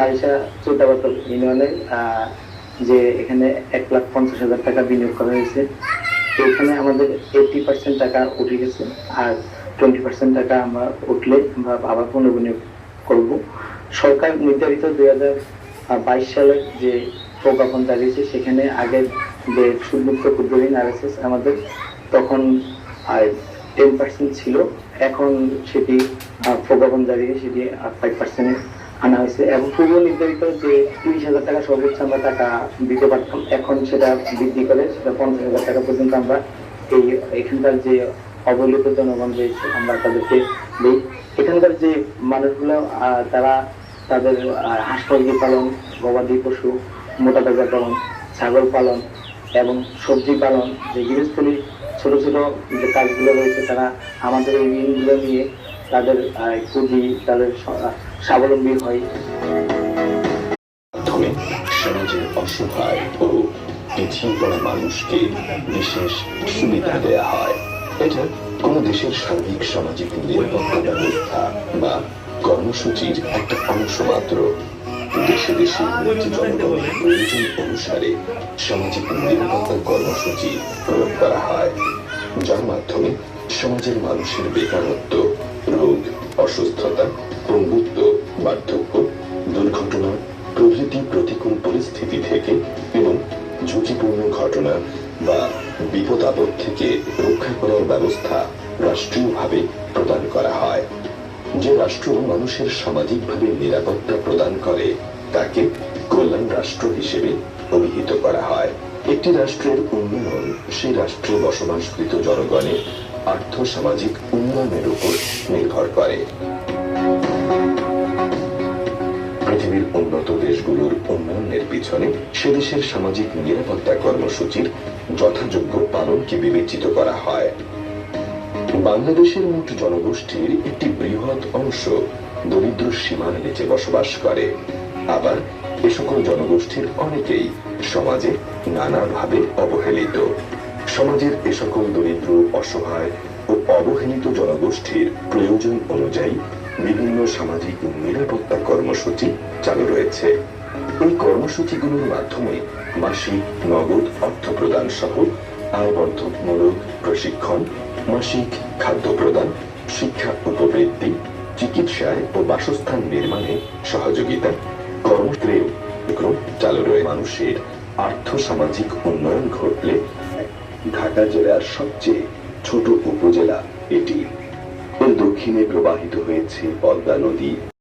নারিশা চৌদ্দাবাতল ইউনিয়নে যে এখানে এক লাখ পঞ্চাশ হাজার টাকা বিনিয়োগ করা হয়েছে। এখানে আমাদের এইটি পার্সেন্ট টাকা উঠে গেছে আর টোয়েন্টি পার্সেন্ট টাকা আমরা উঠলে আমরা আবার পুনর্বিনিয়োগ করব। সরকার নির্ধারিত দুই হাজার বাইশ সালের যে প্রজ্ঞাপন দাঁড়িয়েছে সেখানে আগে যে সুদমুক্ত ক্ষুদ্র আরএসএস আমাদের তখন টেন পার্সেন্ট ছিল। এখন সেটি প্রজ্ঞাপন দাঁড়িয়ে সেটি ফাইভ পার্সেন্টে আনা হয়েছে এবং পূর্ব নির্ধারিত যে তিরিশ হাজার টাকা সর্বোচ্চ আমরা টাকা দিতে পারতাম, এখন সেটা বৃদ্ধি করে সেটা পঞ্চাশ হাজার টাকা পর্যন্ত আমরা এই এখানকার যে অবহেলিত জনগণ রয়েছে, আমরা তাদেরকে দিই। এখানকার যে মানুষগুলো তারা তাদের হাঁস মুরগি পালন, গবাদি পশু, মোটা তাজা পালন, ছাগল পালন এবং সবজি পালন, যে গৃহস্থলী ছোট ছোট যে কাজগুলো রয়েছে, তারা আমাদের এই ঋণগুলো নিয়ে তাদের পুঁজি তাদের স্বাবলম্বী হয়। মাধ্যমে সমাজের ও মানুষকে বিশেষ সুবিধা হয়। এটা দেশের ব্যবস্থা বা কর্মসূচির দেশে প্রয়োজন অনুসারে সামাজিক নিরাপত্তা কর্মসূচি প্রয়োগ করা হয়। যার মাধ্যমে সমাজের মানুষের বেকারত্ব রোগ, অসুস্থতা পঙ্গুত্ব বার্ধক্য, দুর্ঘটনা, প্রভৃতি প্রতিকূল পরিস্থিতি থেকে এবং ঝুঁকিপূর্ণ ঘটনা বা বিপদ আপদ থেকে রক্ষা করার ব্যবস্থা রাষ্ট্রীয়ভাবে প্রদান করা হয়। যে রাষ্ট্র মানুষের সামাজিকভাবে নিরাপত্তা প্রদান করে, তাকে কল্যাণ রাষ্ট্র হিসেবে অভিহিত করা হয়। একটি রাষ্ট্রের উন্নয়ন, সেই রাষ্ট্রে বসবাসকৃত জনগণের আর্থ সামাজিক উন্নয়নের উপর নির্ভর করে। পৃথিবীর উন্নত দেশগুলোর উন্নয়নের পিছনে সে সামাজিক নিরাপত্তা কর্মসূচির যথাযোগ্য পালনকে বিবেচিত করা হয়। বাংলাদেশের মোট জনগোষ্ঠীর একটি বৃহৎ অংশ দরিদ্র সীমার নিচে বসবাস করে। আবার এ সকল জনগোষ্ঠীর অনেকেই সমাজে নানাভাবে অবহেলিত। সমাজের এ সকল দরিদ্র, অসহায় ও অবহেলিত জনগোষ্ঠীর প্রয়োজন অনুযায়ী বিভিন্ন সামাজিক নিরাপত্তা কর্মসূচি চালু রয়েছে। এই কর্মসূচিগুলোর মাধ্যমে মাসিক, নগদ অর্থ প্রদান সহ আয়বর্ধকমূলক প্রশিক্ষণ, মাসিক খাদ্য প্রদান, শিক্ষা উপবৃত্তি, চিকিৎসায় ও বাসস্থান নির্মাণে সহযোগিতা কর্মস্ত্রেও চালু রয়ে মানুষের আর্থ সামাজিক উন্নয়ন ঘটলে ঢাকা জেলার সবচেয়ে ছোট উপজেলা এটি। এর দক্ষিণে প্রবাহিত হয়েছে পদ্মা নদী।